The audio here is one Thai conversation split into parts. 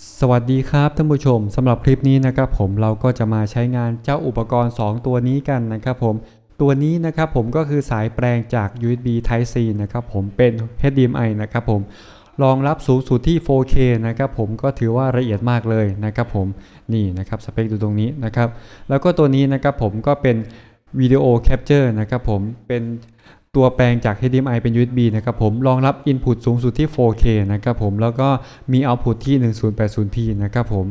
สวัสดีครับท่านผู้ชมสำหรับคลิปนี้นะครับผมเราก็จะมาใช้งานเจ้าอุปกรณ์ 2 ตัวนี้กันนะครับผมตัวนี้นะครับผมก็คือสายแปลงจาก USB Type C นะครับผมเป็น HDMI นะครับผมรองรับสูงสุดที่ 4K นะครับผมก็ถือว่าละเอียดมากเลยนะครับผมนี่นะครับสเปคดูตรงนี้นะครับแล้วก็ตัวนี้นะครับผมก็เป็นวิดีโอแคปเจอร์นะครับผมเป็น ตัวแปลงจาก HDMI เป็น USB นะครับผม รองรับ Input สูงสุดที่ 4K นะครับผม แล้วก็มี Output ที่ 1080p นะครับผม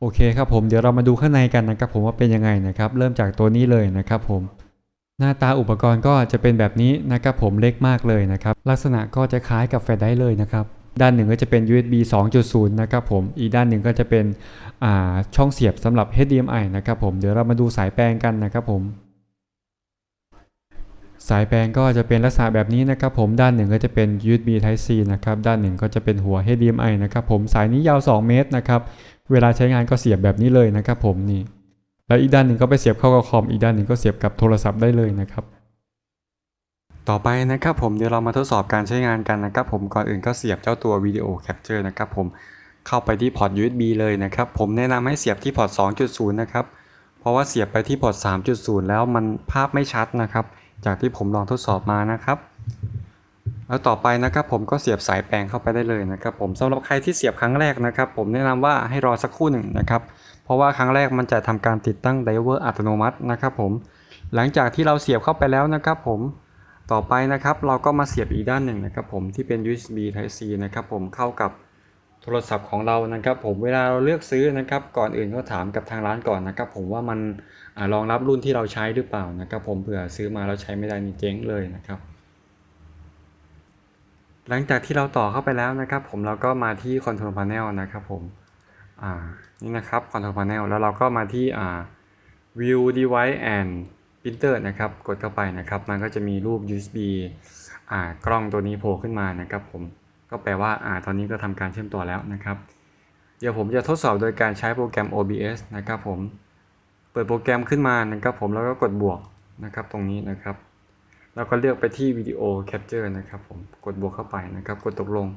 โอเคครับผม เดี๋ยวเรามาดูข้างในกันนะครับผมว่าเป็นยังไงนะครับ เริ่มจากตัวนี้เลยนะครับผม หน้าตาอุปกรณ์ก็จะเป็นแบบนี้นะครับผม เล็กมากเลยนะครับ ลักษณะก็จะคล้ายกับแฟลชไดร์เลยนะครับด้านหนึ่งก็จะเป็น USB 2.0 นะครับผม อีกด้านหนึ่งก็จะเป็นอ่าช่องเสียบสำหรับ HDMI นะครับผม เดี๋ยวเรามาดูสายแปลงกันนะครับผม สายแปลงก็จะเป็นลักษณะแบบนี้นะครับผมด้านหนึ่งก็จะเป็น USB Type C นะครับด้านหนึ่งก็จะเป็นหัว HDMI นะครับผมสายนี้ยาว 2 เมตรนะครับเวลาใช้งานก็เสียบแบบนี้เลยนะครับผมนี่แล้วอีกด้านหนึ่งก็ไปเสียบเข้ากับคอมอีกด้านหนึ่งก็เสียบกับโทรศัพท์ได้เลยนะครับต่อไปนะครับผมเดี๋ยวเรามาทดสอบการใช้งานกันนะครับผมก่อนอื่นก็เสียบเจ้าตัววิดีโอแคปเจอร์นะครับผมเข้าไปที่พอร์ต USB เลยนะครับผมแนะนำให้เสียบที่พอร์ต 2.0 นะครับเพราะว่าเสียบไปที่พอร์ต 3.0 แล้วมันภาพไม่ชัดนะครับ จากที่ผมลองทดสอบมานะครับ แล้วต่อไปนะครับผมก็เสียบสายแปลงเข้าไปได้เลยนะครับ ผมสำหรับใครที่เสียบครั้งแรกนะครับ ผมแนะนำว่าให้รอสักครู่หนึ่งนะครับ เพราะว่าครั้งแรกมันจะทำการติดตั้งไดเวอร์อัตโนมัตินะครับผมหลังจากที่เราเสียบเข้าไปแล้วนะครับ ผมต่อไปนะครับเราก็มาเสียบอีกด้านหนึ่งนะครับ ผมที่เป็น USB Type C นะครับ ผมเข้ากับ โทรศัพท์ของเรานะครับ ผมเวลาเราเลือกซื้อนะครับ ก่อนอื่นก็ถามกับทางร้านก่อนนะครับ ผมว่ามันอรองรับรุ่นที่เราใช้หรือเปล่านะครับ ผมเผื่อซื้อมาแล้วใช้ไม่ได้นี่เจ๊งเลยนะครับ หลังจากที่เราต่อเข้าไปแล้วนะครับ ผมเราก็มาที่ Control Panel นะครับ ผมอ่านี่นะครับ Control Panel แล้วเราก็มาที่อ่า View Device and Printer นะครับ กดเข้าไปนะครับ มันก็จะมีรูป USB อ่ากล้องตัวนี้โผล่ขึ้นมานะครับ ผม ก็แปลว่าอ่าตอนนี้ก็ทำการเชื่อมต่อแล้วนะครับ เดี๋ยวผมจะทดสอบโดยการใช้โปรแกรม OBS นะครับผมเปิดโปรแกรมขึ้นมานะครับผมแล้วก็กดบวกนะครับตรงนี้นะครับเราก็เลือกไปที่วิดีโอแคปเจอร์นะครับผมกดบวกเข้าไปนะครับ กดตกลง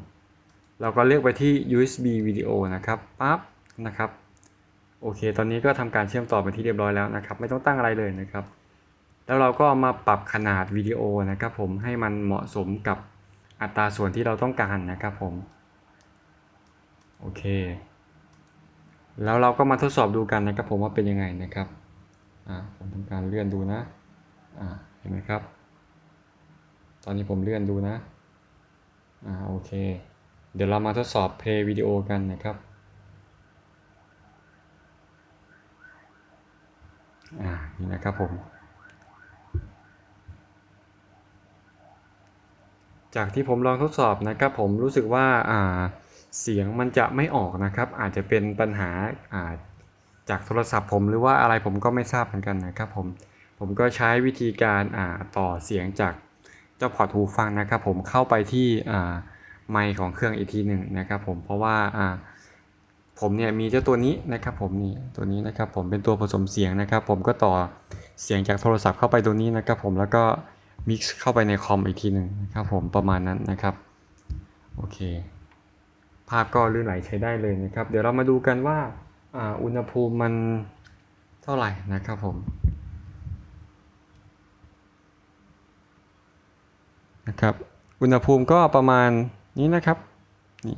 เราก็เลือกไปที่ USB วิดีโอนะครับปั๊บนะครับโอเค ตอนนี้ก็ทำการเชื่อมต่อไปที่เรียบร้อยแล้วนะครับ ไม่ต้องตั้งอะไรเลยนะครับ แล้วเราก็มาปรับขนาดวิดีโอนะครับผมให้มันเหมาะสมกับ อัตราส่วนที่เราต้องการนะครับผม โอเค แล้วเราก็มาทดสอบดูกันนะครับผมว่าเป็นยังไงนะครับ อ่า ผมทำการเลื่อนดูนะ อ่า เห็นไหมครับ ตอนนี้ผมเลื่อนดูนะ อ่า โอเค เดี๋ยวเรามาทดสอบเพลย์วิดีโอกันนะครับ อ่า นี่นะครับผม จากที่ผมลองทดสอบนะครับผมรู้สึกว่าาเสียงมันจะไม่ออกนะครับ อาจจะเป็นปัญหาาจากโทรศัพท์ผมหรือว่าอะไรผมก็ไม่ทราบเหมือนกันนะครับผมผมก็ใช้วิธีการาต่อเสียงจากเจ้าพอร์ตหูฟังนะครับ ผมเข้าไปที่ไมค์ของเครื่องอีกทีหนึ่งนะครับ ผมเพราะว่าอ่าผมเนี่ยมีเจ้าตัวนี้นะครับผมนี่ตัวนี้นะครับผมเป็นตัวผสมเสียงนะครับ ผมก็ต่อเสียงจากโทรศัพท์เข้าไปตัวนี้นะครับ ผมแล้วก็ มิกซ์เข้าไปในคอมอีกทีหนึ่งนะครับผมประมาณนั้นนะครับโอเค ภาพก็ลื่นไหลใช้ได้เลยนะครับ เดี๋ยวเรามาดูกันว่าอุณหภูมิมันเท่าไหร่นะครับผมนะครับอุณหภูมิก็ประมาณนี้นะครับนี่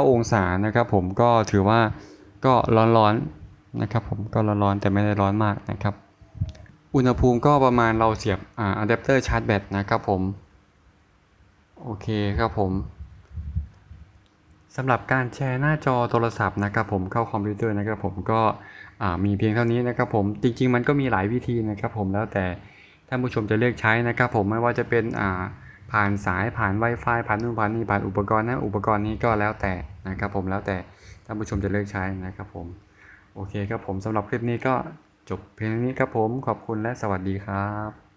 39องศานะครับผมก็ถือว่าก็ร้อนๆนะครับผมก็ร้อนๆแต่ไม่ได้ร้อนมากนะครับ อุณหภูมิก็ประมาณเราเสียบอ่าอะแดปเตอร์ชาร์จแบตนะครับผม โอเคครับผมสำหรับการแชร์หน้าจอโทรศัพท์นะครับผมเข้าคอมพิวเตอร์นะครับผมก็มีเพียงเท่านี้นะครับผมจริง ๆ มันก็มีหลายวิธีนะครับผมแล้วแต่ท่านผู้ชมจะเลือกใช้นะครับผมไม่ว่าจะเป็นผ่านสายผ่าน Wi-Fi ผ่านนู่นผ่านนี่ผ่านอุปกรณ์นะอุปกรณ์นี้ก็แล้วแต่นะครับผมแล้วแต่ท่านผู้ชมจะเลือกใช้นะครับผมโอเคครับผมสำหรับคลิปนี้ก็ จบเพียงนี้ครับผมขอบคุณและสวัสดีครับ